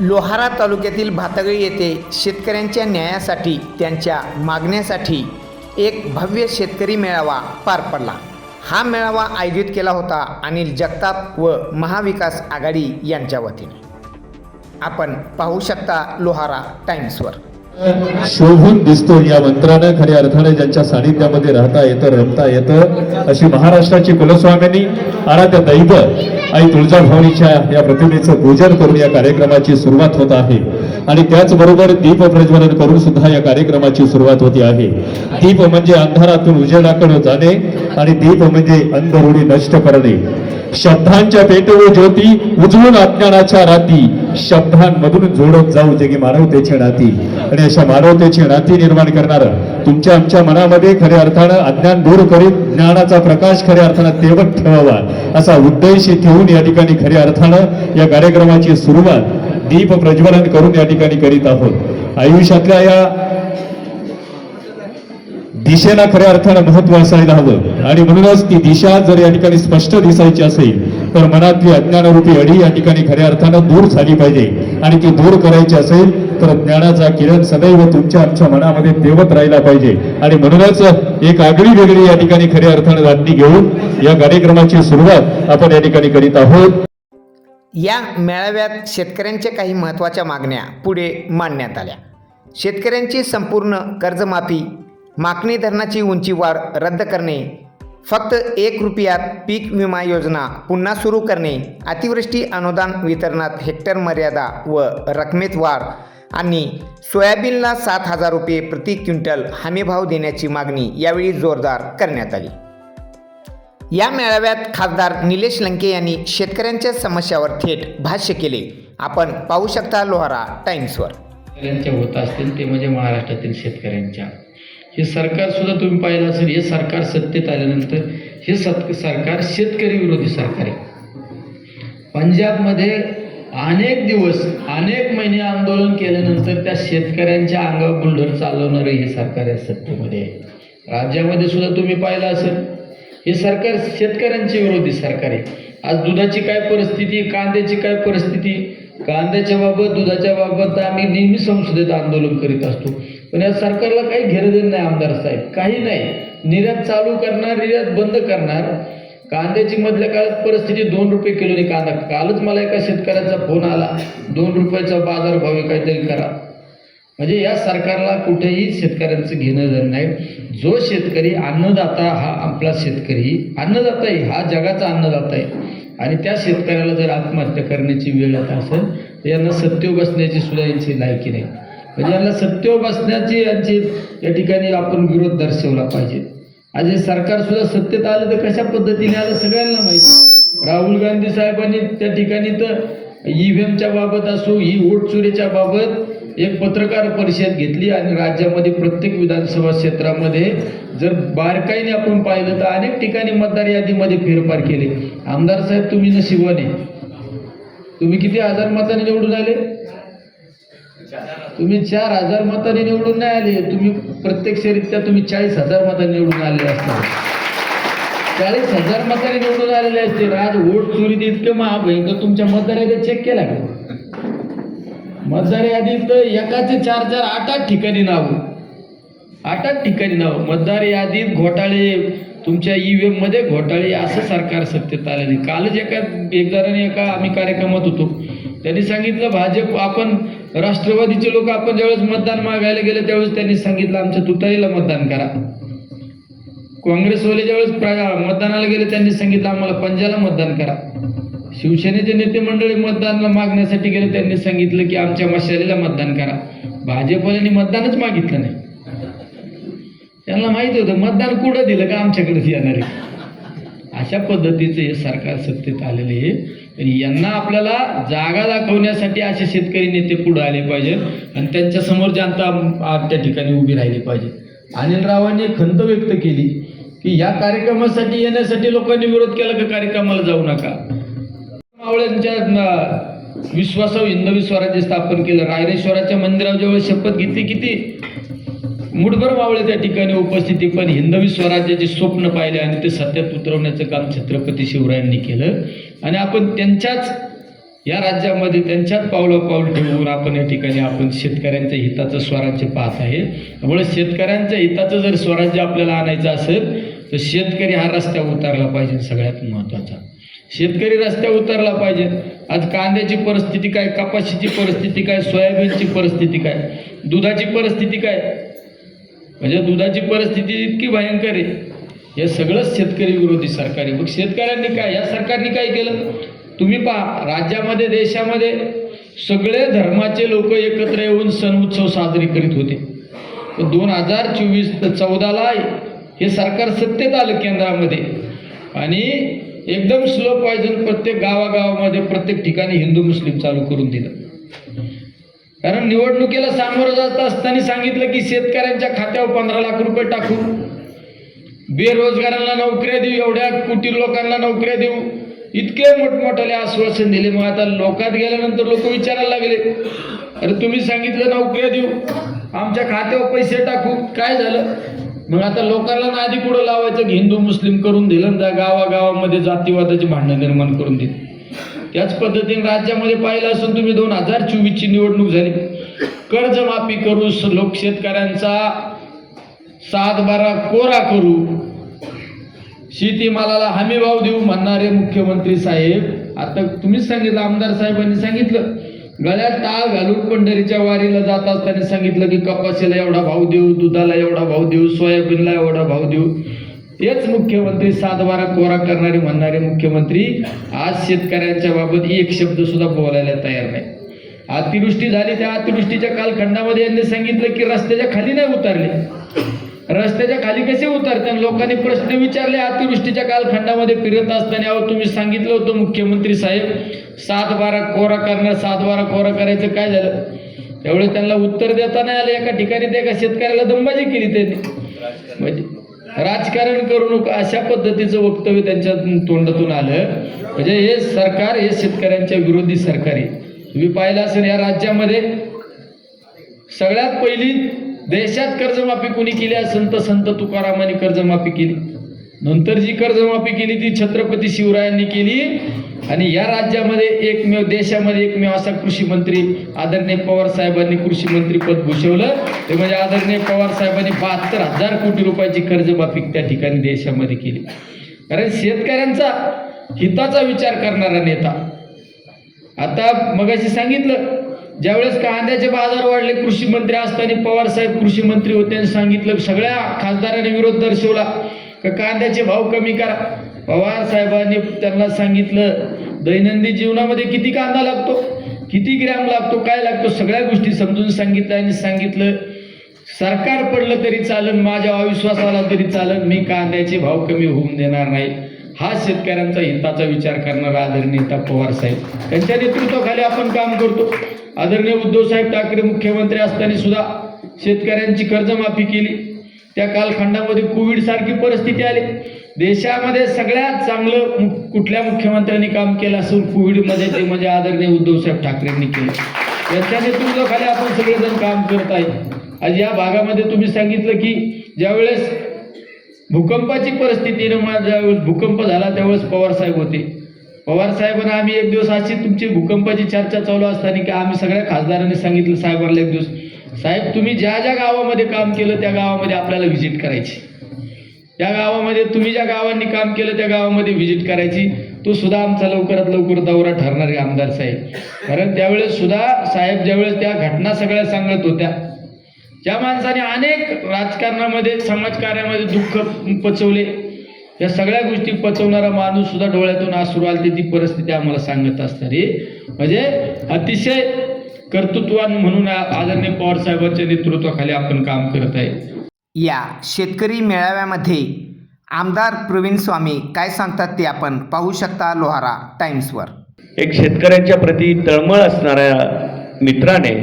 लोहारा तालुक्यातील भातगळी येथे शेतकऱ्यांच्या न्यायासाठी त्यांच्या मागण्यासाठी एक भव्य शेतकरी मेळावा पार पडला. हा मेळावा आयोजित केला होता अनिल जगताप व महाविकास आघाडी यांच्या वतीने. आपण पाहू शकता लोहारा टाइम्सवर. शोभून दिसतो या मंत्रानं खऱ्या अर्थाने ज्यांच्या सानिध्यामध्ये राहता येतं रमता येतं अशी महाराष्ट्राची कुलस्वामींनी आराध्य दैव आई तुळजाभवानीच्या या प्रतिमेचं पूजन करून या कार्यक्रमाची सुरुवात होत आहे. आणि त्याचबरोबर दीप प्रज्वलन करून सुद्धा या कार्यक्रमाची सुरुवात होती आहे. दीप म्हणजे अंधारातून उजेडाकडे जाणे आणि दीप म्हणजे अंधरुणी नष्ट करणे. शब्दांच्या पेटवू ज्योती उजळून अज्ञानाच्या राती. शब्दांमधून जोडत जाऊ जे की मानवतेची नाती. आणि अशा मानवतेची नाती निर्माण करणारं तुमच्या आमच्या मनामध्ये खऱ्या अर्थानं अज्ञान दूर करीत ज्ञानाचा प्रकाश खऱ्या अर्थानं तेवत ठेवावा. असा उद्देश ठेवून या ठिकाणी खऱ्या अर्थानं या कार्यक्रमाची सुरुवात दीप प्रज्वलन करून या ठिकाणी करीत आहोत. आयुष्यातल्या या दिशेला खऱ्या अर्थानं महत्त्व असायला हवं. आणि म्हणूनच ती दिशा जर या ठिकाणी स्पष्ट दिसायची असेल तर मनातली अज्ञानरूपी अडी या ठिकाणी खऱ्या अर्थानं दूर झाली पाहिजे. आणि ती दूर करायची असेल तर ज्ञानाचा किरण सदैव तुमच्या आमच्या मनामध्ये तेवत राहिला पाहिजे. आणि म्हणूनच एक आगळी वेगळी या ठिकाणी खऱ्या अर्थानं बातमी घेऊन या कार्यक्रमाची सुरुवात आपण या ठिकाणी करीत आहोत. या मेळाव्यात शेतकऱ्यांच्या काही महत्त्वाच्या मागण्या पुढे मांडण्यात आल्या. शेतकऱ्यांची संपूर्ण कर्जमाफी मागणी धरणाची उंची वाढ रद्द करणे फक्त एक रुपयात पीक विमा योजना पुन्हा सुरू करणे अतिवृष्टी अनुदान वितरणात हेक्टर मर्यादा व रकमेत वाढ आणि सोयाबीनला सात हजार रुपये प्रति क्विंटल हमीभाव देण्याची मागणी यावेळी जोरदार करण्यात आली. या मेळाव्यात खासदार निलेश लंके यांनी शेतकऱ्यांच्या समस्यावर थेट भाष्य केले. आपण पाहू शकता लोहारा टाइम्सवर. होत असतील ते म्हणजे महाराष्ट्रातील शेतकऱ्यांच्या. हे सरकार सुद्धा तुम्ही पाहिलं असेल हे सरकार सत्तेत आल्यानंतर हे सत सरकार शेतकरी विरोधी सरकार आहे. पंजाबमध्ये अनेक दिवस अनेक महिने आंदोलन केल्यानंतर त्या शेतकऱ्यांच्या अंगावर बुलढर चालवणारं हे सरकार या सत्तेमध्ये आहे. राज्यामध्ये सुद्धा तुम्ही पाहिलं असेल हे सरकार शेतकऱ्यांचे विरोधी सरकार आहे. आज दुधाची काय परिस्थिती कांद्याची काय परिस्थिती? कांद्याच्या बाबत दुधाच्या बाबत आम्ही नेहमी संसदेत आंदोलन करीत असतो. पण या सरकारला काही घेणं नाही आमदार साहेब. काही नाही. निर्यात चालू करणार निर्यात बंद करणार. कांद्याची मधल्या काळात परिस्थिती दोन रुपये किलोने कांदा. कालच मला एका शेतकऱ्याचा फोन आला. दोन रुपयाचा बाजार भाव आहे, काहीतरी करा. म्हणजे या सरकारला कुठेही शेतकऱ्यांचं घेणं देणं नाही. जो शेतकरी अन्नदाता हा आपला शेतकरी. अन्नदाता आहे हा जगाचा अन्नदाता आहे आणि त्या शेतकऱ्याला जर आत्महत्या करण्याची वेळ आता असेल तर यांना सत्य बसण्याची सुद्धा यांची लायकी नाही. म्हणजे यांना सत्य बसण्याची यांची या ठिकाणी आपण विरोध दर्शवला पाहिजे. आज हे सरकार सुद्धा सत्तेत आलं तर कशा पद्धतीने आलं सगळ्यांना माहिती. राहुल गांधी साहेबांनी त्या ठिकाणी तर ईव्हीएमच्या बाबत असो ही वोट चोरीच्या बाबत एक पत्रकार परिषद घेतली आणि राज्यामध्ये प्रत्येक विधानसभा क्षेत्रामध्ये जर बारकाईने आपण पाहिलं तर अनेक ठिकाणी मतदार यादीमध्ये फेरफार केले. आमदार साहेब तुम्ही नशिबाने. तुम्ही किती हजार मतांनी निवडून आले? तुम्ही चार हजार मतांनी निवडून नाही आले तुम्ही प्रत्यक्षरित्या तुम्ही चाळीस हजार मतांनी निवडून आले असता. चाळीस हजार मतांनी निवडून आलेले असते. राज वोट चोरी इतकं महाभयंकर तुमच्या मतदार यादी चेक केला का? मतदार यादीत एकाचे चार चार आठ आठ ठिकाणी नाव. आठ आठ ठिकाणी नाव. मतदार यादीत घोटाळे तुमच्या ईव्हीएममध्ये घोटाळे असं सरकार सत्तेत आलेले कालच एका एकदाराने एका आम्ही कार्यक्रमात होतो. त्यांनी सांगितलं भाजप आपण राष्ट्रवादीचे लोक आपण ज्यावेळेस मतदान मागायला गेले त्यावेळेस त्यांनी सांगितलं आमच्या तुतारीला मतदान करा. काँग्रेसवाले ज्यावेळेस मतदानाला गेले त्यांनी सांगितलं आम्हाला पंजाला मतदान करा. शिवसेनेचे नेते मंडळी मतदानाला मागण्यासाठी गेले त्यांनी सांगितलं की आमच्या मशालीला मतदान करा. भाजपवाल्यांनी मतदानच मागितलं नाही. त्यांना माहिती होतं मतदान कुठं दिलं का आमच्याकडेच येणार? आहे अशा पद्धतीचं हे सरकार सत्तेत आलेले आहे. यांना आपल्याला जागा दाखवण्यासाठी असे शेतकरी नेते पुढे आले पाहिजे आणि त्यांच्यासमोर जनता त्या ठिकाणी उभी राहिली पाहिजे. अनिल रावांनी खंत व्यक्त केली की या कार्यक्रमासाठी येण्यासाठी लोकांनी विरोध केला का कार्यक्रमाला जाऊ नका? मावळ्यांच्या विश्वासावर हिंदवी स्वराज्य स्थापन केलं. रायरेश्वराच्या मंदिरावर जेव्हा शपथ घेतली किती? मुठभर मावळे त्या ठिकाणी उपस्थिती पण हिंदवी स्वराज्याचे स्वप्न पाहिले आणि ते सत्यात उतरवण्याचं काम छत्रपती शिवरायांनी केलं. आणि आपण त्यांच्याच या राज्यामध्ये त्यांच्याच पावलं पाऊल ठेवून आपण या ठिकाणी आपण शेतकऱ्यांच्या हिताचं स्वराज्य पाहत आहे. त्यामुळे शेतकऱ्यांच्या हिताचं जर स्वराज्य आपल्याला आणायचं असेल तर शेतकरी हा रस्त्यावर उतरला पाहिजे सगळ्यात महत्त्वाचा. शेतकरी रस्त्यावर उतरला पाहिजे. आज कांद्याची परिस्थिती काय कपाशीची परिस्थिती काय सोयाबीनची परिस्थिती काय दुधाची परिस्थिती काय म्हणजे दुधाची परिस्थिती इतकी भयंकर आहे. हे सगळंच शेतकरी विरोधी सरकारी मग शेतकऱ्यांनी काय? या सरकारने काय केलं? तुम्ही पहा राज्यामध्ये देशामध्ये सगळे धर्माचे लोक एकत्र येऊन सण उत्सव साजरे करीत होते. दोन हजार चोवीस चौदाला हे सरकार सत्तेत आलं केंद्रामध्ये. आणि एकदम स्लो पॉयझन प्रत्येक गावागावामध्ये प्रत्येक ठिकाणी हिंदू मुस्लिम चालू करून दिलं. कारण निवडणुकीला सामोरं जात असताना सांगितलं की शेतकऱ्यांच्या खात्यावर पंधरा लाख रुपये टाकू. बेरोजगारांना नोकऱ्या देऊ एवढ्या कुटीर लोकांना नोकऱ्या देऊ. इतके मोठमोठाले आश्वासन दिले. मग आता लोकात गेल्यानंतर लोक विचारायला लागले अरे तुम्ही सांगितलं नोकऱ्या देऊ. आमच्या खात्यावर पैसे टाकू. काय झालं? मग आता लोकांना ना आधी पुढं लावायचं? की हिंदू मुस्लिम करून दिलं त्या गावागावामध्ये जातीवादाची भांडणं निर्माण करून दिली. त्याच पद्धतीने राज्यामध्ये पाहिलं असून तुम्ही दोन हजार चोवीसची निवडणूक झाली. कर्जमाफी करू लोक शेतकऱ्यांचा सात बारा कोरा करू. शेतीमालाला हमी भाव देऊ म्हणणारे मुख्यमंत्री साहेब आता तुम्हीच सांगितलं आमदार साहेबांनी सांगितलं. गळ्यात टाळ घालून पंढरीच्या वारीला जात असताना सांगितलं की कपाशीला एवढा भाव देऊ दुधाला एवढा भाव देऊ सोयाबीनला एवढा भाव देऊ. तेच मुख्यमंत्री सातबारा कोरा करणारे म्हणणारे मुख्यमंत्री आज शेतकऱ्यांच्या बाबत एक शब्द सुद्धा बोलायला तयार नाही. अतिवृष्टी झाली त्या अतिवृष्टीच्या कालखंडामध्ये यांनी सांगितलं की रस्त्याच्या खाली नाही उतरले. रस्त्याच्या खाली कसे उतरतात लोकांनी प्रश्न विचारले अतिवृष्टीच्या कालखंडामध्ये फिरत असताना अहो तुम्ही सांगितलं होतं मुख्यमंत्री साहेब सात बारा कोरा करणार सात बारा कोरा करायचं काय झालं? त्यावेळेस त्यांना उत्तर देता नाही आलं एका ठिकाणी ते एका शेतकऱ्याला दंबाजी केली त्यांनी. म्हणजे राजकारण करू नका अशा पद्धतीचं वक्तव्य त्यांच्या तोंडातून आलं. म्हणजे हे सरकार हे शेतकऱ्यांच्या विरोधी सरकार आहे. तुम्ही पाहिलं असेल या राज्यामध्ये सगळ्यात पहिली देशात कर्जमाफी कोणी केली असेल तर संत तुकारामांनी कर्जमाफी केली. नंतर जी कर्जमाफी केली ती छत्रपती शिवरायांनी केली. आणि या राज्यामध्ये एकमेव देशामध्ये एकमेव असा कृषी मंत्री आदरणीय पवार साहेबांनी कृषी मंत्री पद भूषवलं. ते म्हणजे आदरणीय पवार साहेबांनी बहात्तर हजार कोटी रुपयाची कर्जमाफी त्या ठिकाणी देशामध्ये केली. कारण शेतकऱ्यांचा हिताचा विचार करणारा नेता. आता मगाशी सांगितलं ज्यावेळेस कांद्याचे बाजार वाढले कृषी मंत्री असताना पवार साहेब कृषी मंत्री होते आणि सांगितलं सगळ्या खासदारांनी विरोध दर्शवला. का कांद्याचे भाव कमी करा. पवार साहेबांनी त्यांना सांगितलं दैनंदिन जीवनामध्ये किती कांदा लागतो? किती ग्रॅम लागतो? काय लागतो? सगळ्या गोष्टी समजून सांगितलं आणि सांगितलं. सरकार पडलं तरी चालन माझ्या अविश्वास आला तरी चालन मी कांद्याचे भाव कमी होऊन देणार नाही. हा शेतकऱ्यांचा हिताचा विचार करणारा आदरणीय नेता पवार साहेब. त्यांच्या नेतृत्वाखाली आपण काम करतो. आदरणीय उद्धव साहेब ठाकरे मुख्यमंत्री असताना सुद्धा शेतकऱ्यांची कर्जमाफी केली. त्या कालखंडामध्ये कोविड सारखी परिस्थिती आली. देशामध्ये सगळ्यात चांगलं कुठल्या मुख्यमंत्र्यांनी काम केलं असून कोविडमध्ये ते म्हणजे आदरणीय उद्धव साहेब ठाकरेंनी केलं. त्यांच्या नेतृत्वाखाली आपण सगळेजण काम करत आहे. आज या भागामध्ये तुम्ही सांगितलं की ज्यावेळेस भूकंपाची परिस्थिती निर्माण ज्यावेळेस भूकंप झाला त्यावेळेस पवार साहेब होते. पवार साहेबांना आम्ही एक दिवस अशी तुमची भूकंपाची चर्चा चालू असताना की आम्ही सगळ्या खासदारांनी सांगितलं साहेबांना एक दिवस साहेब तुम्ही ज्या ज्या गावामध्ये काम केलं त्या गावामध्ये आपल्याला व्हिजिट करायची. त्या गावामध्ये तुम्ही ज्या गावांनी काम केलं त्या गावामध्ये व्हिजिट करायची. तो सुद्धा आमचा लवकरात लवकर दौरा ठरणार आहे आमदार साहेब. कारण त्यावेळेस सुद्धा साहेब ज्यावेळेस त्या घटना सगळ्या सांगत होत्या ज्या माणसाने अनेक राजकारणामध्ये समाजकार्यामध्ये दुःख पचवले. या सगळ्या गोष्टी पचवणारा माणूस सुद्धा डोळ्यातून आसरू आलते ती परिस्थिती आम्हाला सांगत असतात म्हणजे अतिशय कर्तृत्वान म्हणून आदरणीय पवार साहेबांच्या नेतृत्वाखाली आपण काम करत आहे. या शेतकरी मेळाव्यामध्ये आमदार प्रवीण स्वामी काय सांगतात ते आपण पाहू शकता लोहारा टाइम्सवर. एक शेतकऱ्यांच्या प्रती तळमळ असणाऱ्या मित्राने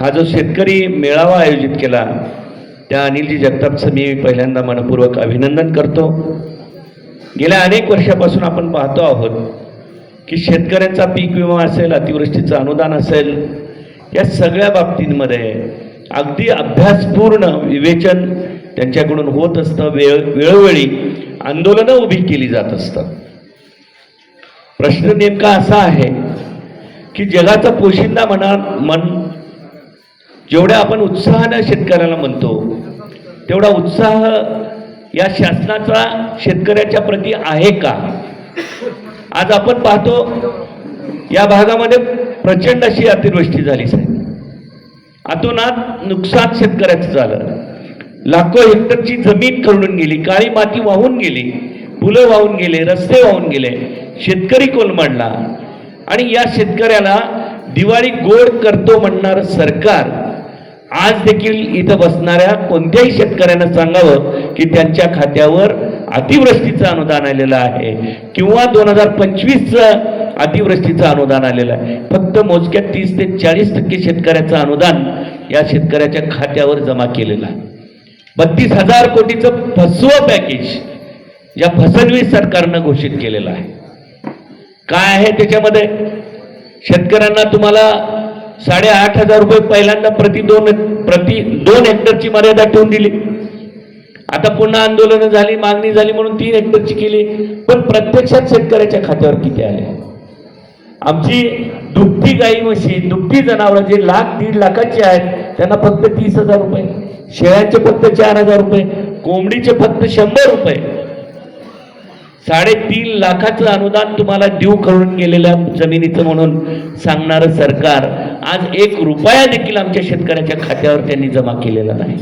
हा जो शेतकरी मेळावा आयोजित केला त्या अनिलजी जगतापचं मी पहिल्यांदा मनपूर्वक अभिनंदन करतो. गेल्या अनेक वर्षापासून आपण पाहतो आहोत की शेतकऱ्यांचा पीक विमा असेल अतिवृष्टीचं अनुदान असेल या सगळ्या बाबतींमध्ये अगदी अभ्यासपूर्ण विवेचन त्यांच्याकडून होत असतं. वेळ वेळोवेळी आंदोलनं उभी केली जात असतात. प्रश्न नेमका असा आहे की जगाचा पोशिंदा म्हणा मन जेवढ्या आपण उत्साहानं शेतकऱ्याला म्हणतो तेवढा उत्साह या शासनाचा शेतकऱ्याच्या प्रती आहे का? आज आपण पाहतो या भागामध्ये प्रचंड अशी अतिवृष्टी झाली साहेब. अतोनात नुकसान शेतकऱ्याचं झालं. लाखो हेक्टरची जमीन खरडून गेली काळी माती वाहून गेली फुलं वाहून गेले रस्ते वाहून गेले शेतकरी कोलमडला आणि या शेतकऱ्याला दिवाळी गोड करतो म्हणणारं सरकार आज देखील इथं बसणाऱ्या कोणत्याही शेतकऱ्यांना सांगावं की त्यांच्या खात्यावर अतिवृष्टीचं अनुदान आलेलं आहे. किंवा दोन हजार पंचवीसचं अतिवृष्टीचं अनुदान आलेलं आहे. फक्त मोजक्या तीस ते चाळीस टक्के शेतकऱ्याचं अनुदान या शेतकऱ्याच्या खात्यावर जमा केलेलं आहे. बत्तीस हजार कोटीचं फसवं पॅकेज या फसणवीस सरकारनं घोषित केलेलं आहे. काय आहे त्याच्यामध्ये? शेतकऱ्यांना तुम्हाला साडेआठ हजार रुपये पहिल्यांदा प्रति दोन प्रति दोन हेक्टरची मर्यादा ठेवून दिली. आता पुन्हा आंदोलनं झाली मागणी झाली म्हणून तीन हेक्टरची केली. पण प्रत्यक्षात शेतकऱ्याच्या खात्यावर किती आले? आमची दुभती गाई म्हशी दुभती जनावरं जे लाख दीड लाखाची आहेत त्यांना फक्त तीस हजार रुपये. शेळ्यांचे फक्त चार हजार रुपये कोंबडीचे फक्त शंभर रुपये. साडेतीन लाखाचं अनुदान तुम्हाला देऊ करून गेलेल्या जमिनीचं म्हणून सांगणारं सरकार आज एक रुपया देखील आमच्या शेतकऱ्याच्या खात्यावर त्यांनी जमा केलेला नाही.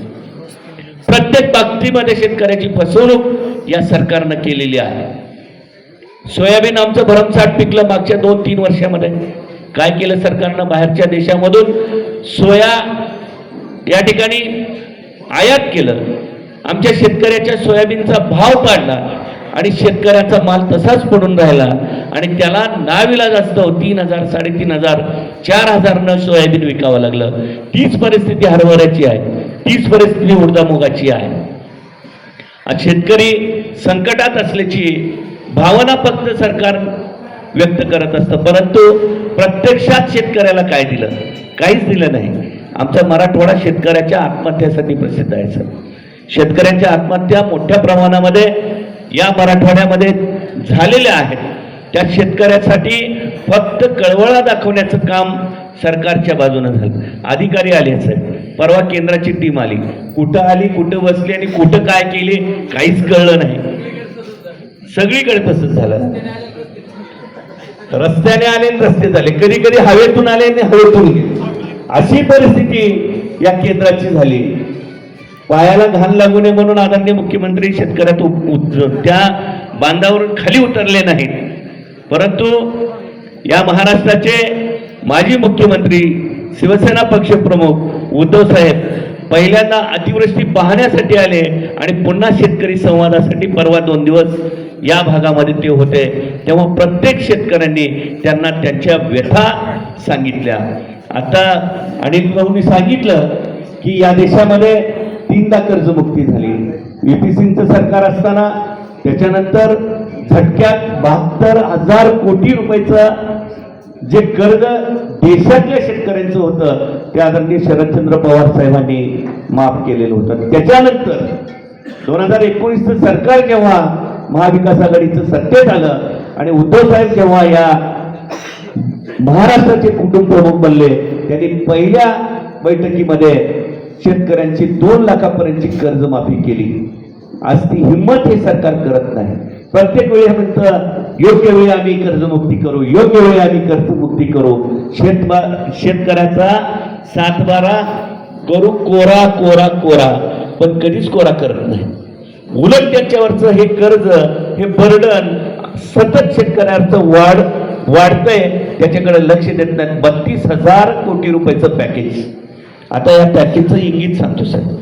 प्रत्येक बाबतीमध्ये शेतकऱ्याची फसवणूक या सरकारनं केलेली आहे. सोयाबीन आमचं भरमसाठ पिकलं मागच्या दोन तीन वर्षामध्ये. काय केलं सरकारनं बाहेरच्या देशामधून? सोया या ठिकाणी आयात केलं. आमच्या शेतकऱ्याच्या सोयाबीनचा भाव काढला आणि शेतकऱ्याचा माल तसाच पडून राहिला आणि त्याला नाविलाज असतो हो, तीन हजार साडेतीन हजार चार हजारनं सोयाबीन विकावं लागलं. तीच परिस्थिती हरभऱ्याची आहे. तीच परिस्थिती उडदामुगाची आहे. आज शेतकरी संकटात असल्याची भावना फक्त सरकार व्यक्त करत असतं. परंतु प्रत्यक्षात शेतकऱ्याला काय दिलं? काहीच दिलं नाही. आमचा मराठवाडा शेतकऱ्याच्या आत्महत्यासाठी प्रसिद्ध आहे सर. शेतकऱ्यांच्या आत्महत्या मोठ्या प्रमाणामध्ये या मराठवाड्यामध्ये झालेल्या आहेत. त्या शेतकऱ्यासाठी फक्त कळवळा दाखवण्याचं काम सरकारच्या बाजूनं झालं. अधिकारी आले सर. परवा केंद्राची टीम आली. कुठं आली कुठं बसली आणि कुठं काय केले काहीच कळलं नाही. सगळीकडे तसंच झालं. रस्त्याने आले आणि रस्ते झाले. कधी कधी हवेतून आले आणि हवेतून अशी परिस्थिती या केंद्राची झाली. पायाला घाण लागू नये म्हणून आदरणीय मुख्यमंत्री शेतकऱ्यात त्या बांधावरून खाली उतरले नाहीत. परंतु या महाराष्ट्राचे माजी मुख्यमंत्री शिवसेना पक्षप्रमुख उद्धव साहेब पहिल्यांदा अतिवृष्टी पाहण्यासाठी आले आणि पुन्हा शेतकरी संवादासाठी परवा दोन दिवस या भागामध्ये ते होते. तेव्हा प्रत्येक शेतकऱ्यांनी त्यांना त्यांच्या व्यथा सांगितल्या. आता अनिल भाऊनी सांगितलं की या देशामध्ये तीनदा कर्जमुक्ती झाली. व्हीपी सिंगचं सरकार असताना त्याच्यानंतर झटक्यात बहात्तर हजार कोटी रुपयाचा जे कर्ज देशातल्या शेतकऱ्यांचं होतं ते आदरणीय शरदचंद्र पवार साहेबांनी माफ केलेलं होतं. त्याच्यानंतर दोन हजार एकोणीसचं सरकार जेव्हा महाविकास आघाडीचं सत्तेत आलं आणि उद्धव साहेब जेव्हा या महाराष्ट्राचे कुटुंब प्रमुख बनले त्यांनी पहिल्या बैठकीमध्ये शेतकऱ्यांची दोन लाखापर्यंतची कर्जमाफी केली. आज ती हिंमत हे सरकार करत नाही. प्रत्येक वेळी म्हणतं योग्य वेळी आम्ही कर्जमुक्ती करू योग्य वेळी आम्ही कर्जमुक्ती करू. शेतबा शेतकऱ्याचा सातबारा करू कोरा कोरा कोरा. पण कधीच कोरा करत नाही. उलट त्याच्यावरचं हे कर्ज हे बर्डन सतत शेतकऱ्याचं वाढ वाढतंय. त्याच्याकडे लक्ष देत नाही. बत्तीस हजार कोटी रुपयाचं पॅकेज आता या पॅकेजचं इंगित सांगतो साहेब.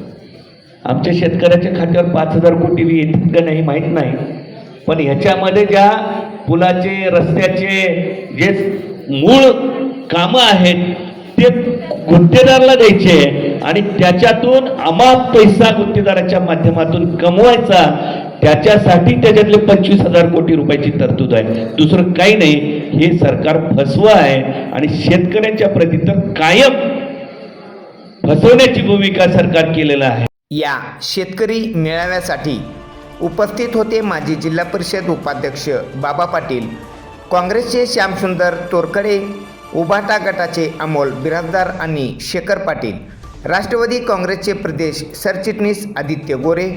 आमच्या शेतकऱ्याच्या खात्यावर पाच हजार कोटी येतील का नाही माहीत नाही. पण ह्याच्यामध्ये ज्या पुलाचे रस्त्याचे जे मूळ कामं आहेत ते गुत्तेदाराला द्यायचे आणि त्याच्यातून अमाप पैसा गुत्तेदाराच्या माध्यमातून कमवायचा त्याच्यासाठी त्याच्यातले पंचवीस हजार कोटी रुपयाची तरतूद आहे. दुसरं काही नाही हे सरकार फसवं आहे आणि शेतकऱ्यांच्या प्रती तर कायम फसवण्याची भूमिका सरकार केलेलं आहे. या शेतकरी मेळाव्यासाठी उपस्थित होते माजी जिल्हा परिषद उपाध्यक्ष बाबा पाटील काँग्रेसचे श्यामसुंदर तोरकडे उभाटा गटाचे अमोल बिराजदार आणि शेखर पाटील राष्ट्रवादी काँग्रेसचे प्रदेश सरचिटणीस आदित्य गोरे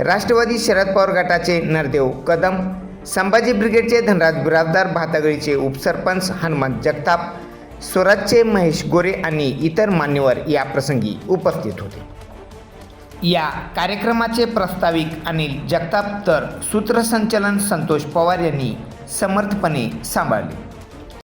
राष्ट्रवादी शरद पवार गटाचे नरदेव कदम संभाजी ब्रिगेडचे धनराज बिराजदार भातागळीचे उपसरपंच हनुमंत जगताप स्वराजचे महेश गोरे आणि इतर मान्यवर या प्रसंगी उपस्थित होते. या कार्यक्रमाचे प्रस्ताविक अनिल जगताप तर सूत्रसंचलन संतोष पवार यांनी समर्थपणे सांभाळले.